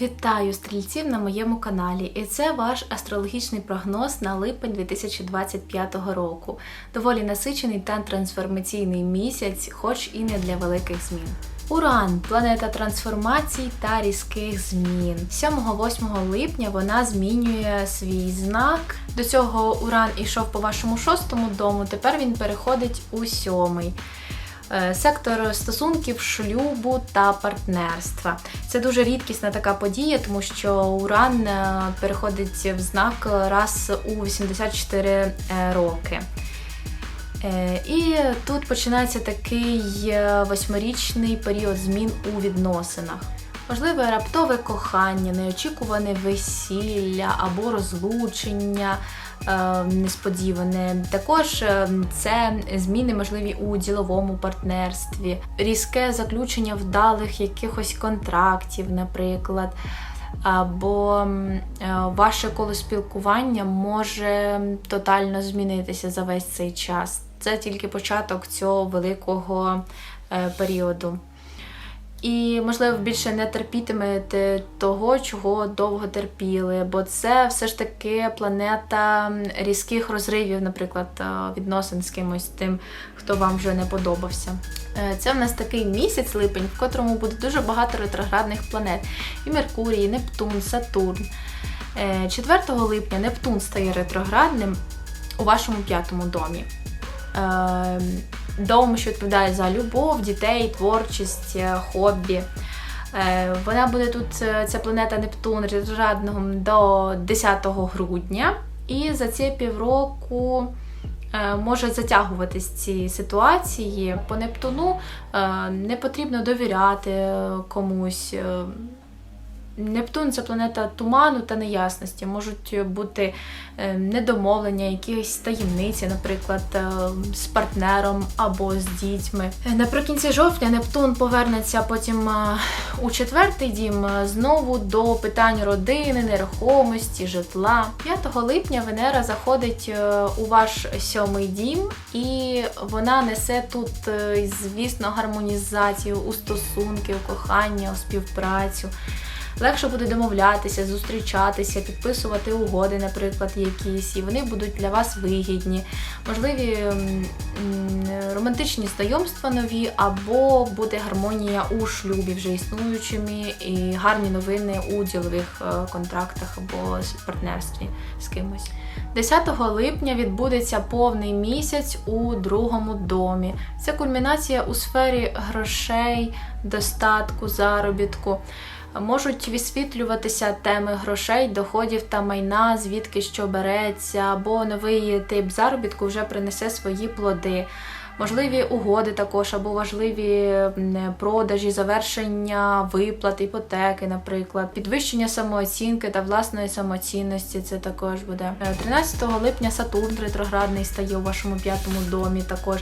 Вітаю стрільців на моєму каналі, і це ваш астрологічний прогноз на липень 2025 року. Доволі насичений та трансформаційний місяць, хоч і не для великих змін. Уран планета трансформацій та різких змін. 7-8 липня вона змінює свій знак. До цього Уран ішов по вашому шостому дому, тепер він переходить у сьомий. Е, Сектор стосунків, шлюбу та партнерства. Це дуже рідкісна така подія, тому що Уран е, переходить в знак раз у 84 е, роки. І тут починається такий восьмирічний період змін у відносинах. Можливе раптове кохання, неочікуване весілля або розлучення е, несподіване. Також е, це зміни можливі у діловому партнерстві, різке заключення вдалих якихось контрактів, наприклад. Або е, ваше коло спілкування може тотально змінитися за весь цей час. Це тільки початок цього великого періоду. І, можливо, більше не терпітимете того, чого довго терпіли, бо це все ж таки планета різких розривів, наприклад, е, відносин з кимось тим, хто вам вже не подобався. Е, Це в нас такий місяць липень, в котрому буде дуже багато ретроградних планет: і Меркурій, і Нептун, Сатурн. Е, 4 липня Нептун стає ретроградним у вашому п'ятому домі. Е, Дом, що відповідає за любов, дітей, творчість, е, хобі. Е, Вона буде тут, е, ця планета Нептун, ретроградним до 10 грудня, і за ці півроку може затягуватись ці ситуації. По Нептуну не потрібно довіряти комусь. Нептун це планета туману та неясності. Можуть бути е, недомовлення, якісь таємниці, наприклад, е, з партнером або з дітьми. Е, Наприкінці жовтня Нептун повернеться потім у четвертий дім знову до питань родини, нерухомості, житла. 5 липня Венера заходить у ваш сьомий дім, і вона несе тут, звісно, гармонізацію у стосунки, у кохання, у співпрацю. Легше буде домовлятися, зустрічатися, підписувати угоди, наприклад, якісь, і вони будуть для вас вигідні. Можливі романтичні знайомства нові, або буде гармонія у шлюбі вже існуючими, і гарні новини у ділових е, контрактах або партнерстві з кимось. 10 липня відбудеться повний місяць у другому домі. Це кульмінація у сфері грошей, достатку, заробітку. Можуть висвітлюватися теми грошей, доходів та майна, звідки що береться, або новий тип заробітку вже принесе свої плоди. Можливі угоди також, або важливі продажі, завершення виплат, іпотеки, наприклад, підвищення самооцінки та власної самоцінності. Це також буде Е, 13 липня. Сатурн ретроградний стає у вашому п'ятому домі. Також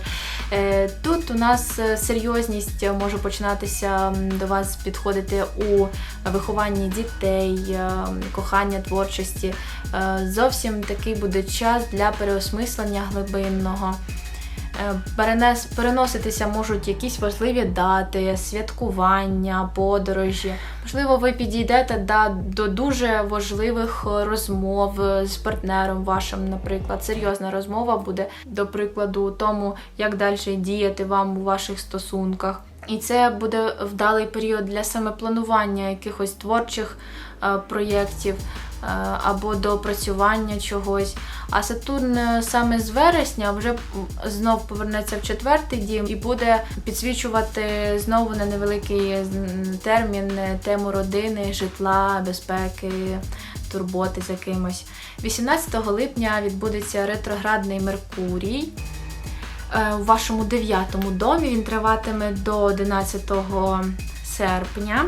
Е, тут у нас е, серйозність може починатися до вас підходити у вихованні дітей, е, кохання творчості. Е, Зовсім такий буде час для переосмислення глибинного. Е, Перенес, переноситися можуть якісь важливі дати, святкування, подорожі. Можливо, ви підійдете да, до дуже важливих розмов з партнером вашим, наприклад. Серйозна розмова буде, до прикладу, тому, як далі діяти вам у ваших стосунках. І це буде вдалий період для саме якихось творчих е, проєктів е, або доопрацювання чогось. А Сатурн е, саме з вересня вже знов повернеться в четвертий дім і буде підсвічувати знову на невеликий термін тему родини, житла, безпеки, турботи за кимось. 18 липня відбудеться ретроградний Меркурій. Е, У вашому дев'ятому домі він триватиме до 11 серпня.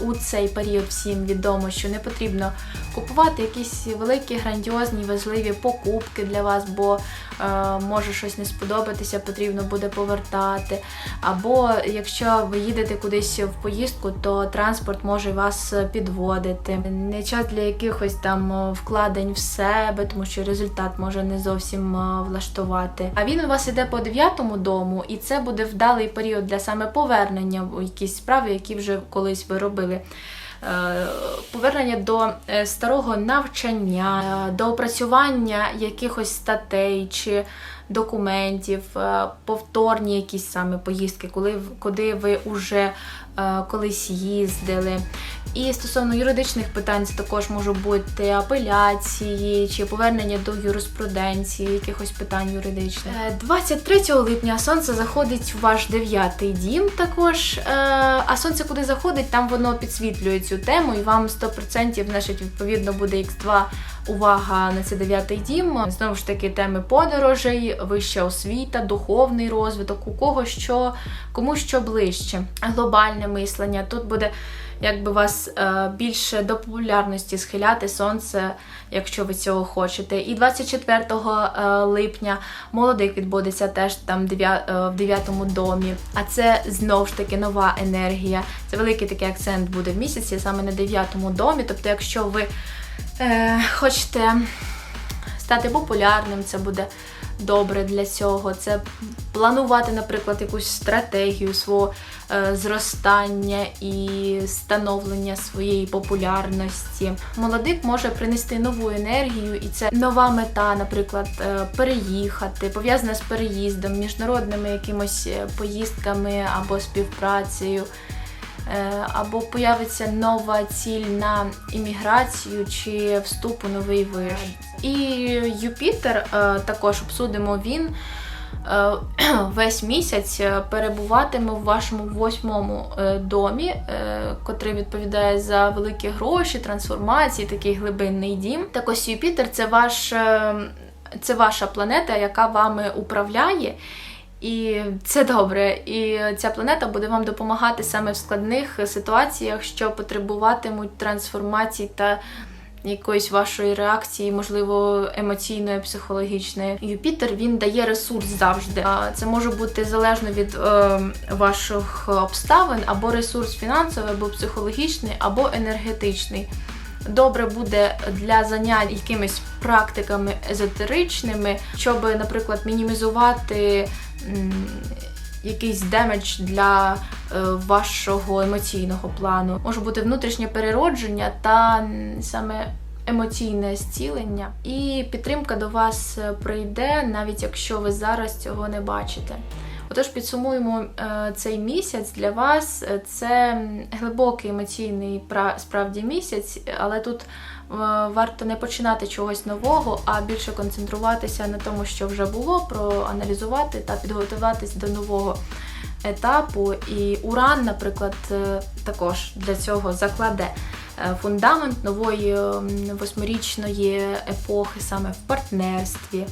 У цей період всім відомо, що не потрібно купувати якісь великі, грандіозні, важливі покупки для вас, бо е, може щось не сподобатися, потрібно буде повертати. Або якщо ви їдете кудись в поїздку, то транспорт може вас підводити. Не час для якихось там вкладень в себе, тому що результат може не зовсім е, влаштувати. А він у вас іде по дев'ятому дому, і це буде вдалий період для саме повернення якісь справи, які вже колись ви робили. е, повернення до е, старого навчання, до опрацювання якихось статей чи документів, е, повторні якісь саме поїздки, коли куди ви вже е, колись їздили. І стосовно юридичних питань, це також можуть бути апеляції чи повернення до юриспруденції, якихось питань юридичних. Е, 23 липня сонце заходить в ваш дев'ятий дім також. Е, А сонце куди заходить, там воно підсвітлює цю тему, і вам 100% значить, відповідно буде Х2 увага на це дев'ятий дім. Знову ж таки, теми подорожей, вища освіта, духовний розвиток, у кого що, кому що ближче, глобальне мислення. Тут буде якби вас е, більше до популярності схиляти сонце, якщо ви цього хочете. І 24 е, липня молодик відбудеться теж там е, в 9 домі. А це знову ж таки нова енергія. Це великий такий акцент буде в місяці, саме на 9 домі. Тобто, якщо ви е, хочете стати популярним, це буде добре для цього. Це планувати, наприклад, якусь стратегію свого е, зростання і становлення своєї популярності. Молодик може принести нову енергію, і це нова мета, наприклад, е, переїхати, пов'язана з переїздом, міжнародними якимось е, поїздками або співпрацею. Або появиться нова ціль на імміграцію чи вступ у новий виш. І Юпітер е, також обсудимо він. е, Весь місяць е, перебуватиме в вашому восьмому домі, котрий відповідає за великі гроші, трансформації, такий глибинний дім. Так ось Юпітер це ваш це ваша планета, яка вами управляє. І це добре. І ця планета буде вам допомагати саме в складних ситуаціях, що потребуватимуть трансформації та якоїсь вашої реакції, можливо, емоційної, психологічної. Юпітер він дає ресурс завжди. Це може бути залежно від е, ваших обставин, або ресурс фінансовий, або психологічний, або енергетичний. Добре буде для занять якимись практиками езотеричними, щоб, наприклад, мінімізувати якийсь демедж для е, вашого емоційного плану. Може бути внутрішнє переродження та саме емоційне зцілення. І підтримка до вас е, прийде, навіть якщо ви зараз цього не бачите. Отож, підсумуємо е, цей місяць для вас. Е, Це глибокий емоційний пра- справді місяць, але тут е, варто не починати чогось нового, а більше концентруватися на тому, що вже було, проаналізувати та підготуватись до нового етапу. І Уран, наприклад, також для цього закладе фундамент нової восьмирічної епохи саме в партнерстві.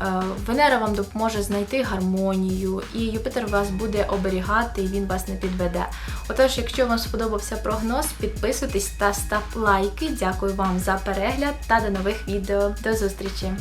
Е, Венера вам допоможе знайти гармонію, і Юпітер вас буде оберігати, і він вас не підведе. Отож, якщо вам сподобався прогноз, підписуйтесь та став лайки. Дякую вам за перегляд та до нових відео. До зустрічі!